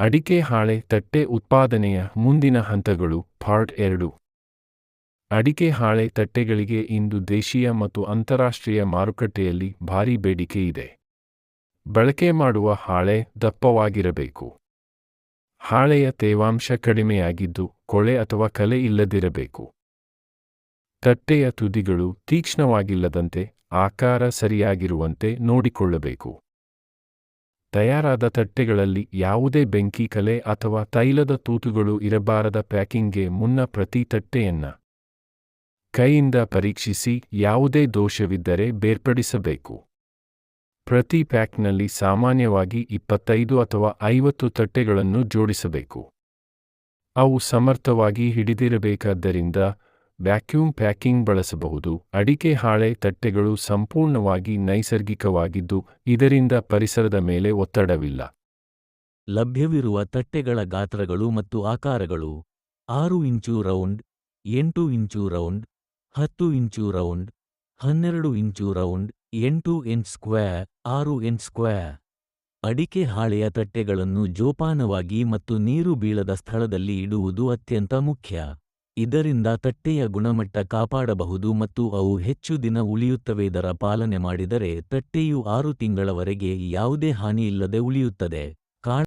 ಅಡಿಕೆ ಹಾಳೆ ತಟ್ಟೆ ಉತ್ಪಾದನೆಯ ಮುಂದಿನ ಹಂತಗಳು ಪಾರ್ಟ್ ಎರಡು. ಅಡಿಕೆ ಹಾಳೆ ತಟ್ಟೆಗಳಿಗೆ ಇಂದು ದೇಶೀಯ ಮತ್ತು ಅಂತಾರಾಷ್ಟ್ರೀಯ ಮಾರುಕಟ್ಟೆಯಲ್ಲಿ ಭಾರೀ ಬೇಡಿಕೆ ಇದೆ. ಬಳಕೆ ಮಾಡುವ ಹಾಳೆ ದಪ್ಪವಾಗಿರಬೇಕು. ಹಾಳೆಯ ತೇವಾಂಶ ಕಡಿಮೆಯಾಗಿದ್ದು ಕೊಳೆ ಅಥವಾ ಕಲೆ ಇಲ್ಲದಿರಬೇಕು. ತಟ್ಟೆಯ ತುದಿಗಳು ತೀಕ್ಷ್ಣವಾಗಿಲ್ಲದಂತೆ ಆಕಾರ ಸರಿಯಾಗಿರುವಂತೆ ನೋಡಿಕೊಳ್ಳಬೇಕು. ತಯಾರಾದ ತಟ್ಟೆಗಳಲ್ಲಿ ಯಾವುದೇ ಬೆಂಕಿ ಕಲೆ ಅಥವಾ ತೈಲದ ತೂತುಗಳು ಇರಬಾರದ ಪ್ಯಾಕಿಂಗ್ಗೆ ಮುನ್ನ ಪ್ರತಿ ತಟ್ಟೆಯನ್ನ ಕೈಯಿಂದ ಪರೀಕ್ಷಿಸಿ ಯಾವುದೇ ದೋಷವಿದ್ದರೆ ಬೇರ್ಪಡಿಸಬೇಕು. ಪ್ರತಿ ಪ್ಯಾಕ್ನಲ್ಲಿ ಸಾಮಾನ್ಯವಾಗಿ ಇಪ್ಪತ್ತೈದು ಅಥವಾ ಐವತ್ತು ತಟ್ಟೆಗಳನ್ನು ಜೋಡಿಸಬೇಕು. ಅವು ಸಮರ್ಥವಾಗಿ ಹಿಡಿದಿರಬೇಕಾದ್ದರಿಂದ ವ್ಯಾಕ್ಯೂಮ್ ಪ್ಯಾಕಿಂಗ್ ಬಳಸಬಹುದು. ಅಡಿಕೆ ಹಾಳೆ ತಟ್ಟೆಗಳು ಸಂಪೂರ್ಣವಾಗಿ ನೈಸರ್ಗಿಕವಾಗಿದ್ದು, ಇದರಿಂದ ಪರಿಸರದ ಮೇಲೆ ಒತ್ತಡವಿಲ್ಲ. ಲಭ್ಯವಿರುವ ತಟ್ಟೆಗಳ ಗಾತ್ರಗಳು ಮತ್ತು ಆಕಾರಗಳು ಆರು ಇಂಚು ರೌಂಡ್, ಎಂಟು ಇಂಚು ರೌಂಡ್, ಹತ್ತು ಇಂಚು ರೌಂಡ್, ಹನ್ನೆರಡು ಇಂಚು ರೌಂಡ್, ಎಂಟು ಎನ್ ಸ್ಕ್ವೇರ್, ಆರು ಎನ್ ಸ್ಕ್ವೇರ್. ಅಡಿಕೆ ಹಾಳೆಯ ತಟ್ಟೆಗಳನ್ನು ಜೋಪಾನವಾಗಿ ಮತ್ತು ನೀರು ಬೀಳದ ಸ್ಥಳದಲ್ಲಿ ಇಡುವುದು ಅತ್ಯಂತ ಮುಖ್ಯ. ಇದರಿಂದ ತಟ್ಟೆಯ ಗುಣಮಟ್ಟ ಕಾಪಾಡಬಹುದು ಮತ್ತು ಅವು ಹೆಚ್ಚು ದಿನ ಉಳಿಯುತ್ತವೆ ಇದರ ಪಾಲನೆ ಮಾಡಿದರೆ ತಟ್ಟೆಯು ಆರು ತಿಂಗಳವರೆಗೆ ಯಾವುದೇ ಹಾನಿಯಿಲ್ಲದೆ ಉಳಿಯುತ್ತದೆ.